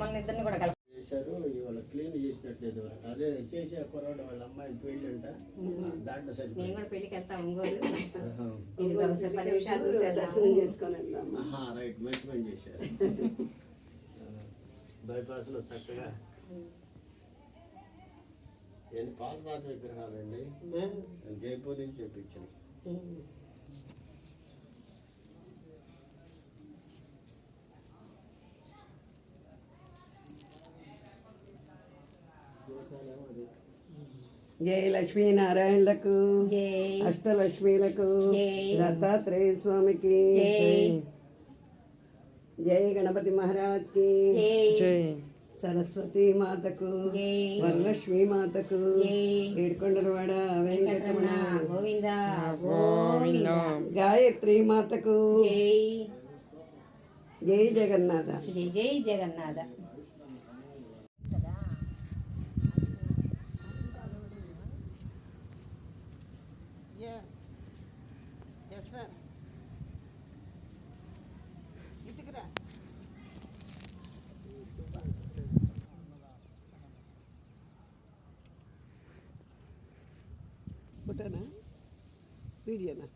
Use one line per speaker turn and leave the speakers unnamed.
మమ్మల్ని ఇద్దరిని కూడా కలప
చేశారు ఇవాళ క్లీన్ చేసినట్లేదు అదే చేసే కుర్రాడు వాళ్ళ అమ్మాయి పెళ్ళి అంట దాంట్లో
మేము కూడా పెళ్ళికి వెళ్తాం ఒంగోలు. ఇది పది నిమిషాలు.
దర్శనం చేసుకొని వెళ్దాం
రైట్ మంచి పని చేశారు. బైపాస్లో చక్కగా. పాలరాజు విగ్రహాలండి? జైపూర్ నుంచి తెప్పించాను.
జై లక్ష్మీనారాయణలకు
జై
అష్టలక్ష్మీలకు
జై.
దత్తాత్రేయ స్వామికి
జై
జై గణపతి మహారాజ్కి
జై
సరస్వతి మాతకు
జై.
వరలక్ష్మీ మాతకు
జై.
ఏడుకొండలవాడ వెంకటరమణ
గోవింద గోవింద
గాయత్రి మాతకు
జై
జై జగన్నాథ
జై జై జగన్నాథ
dana bir yana.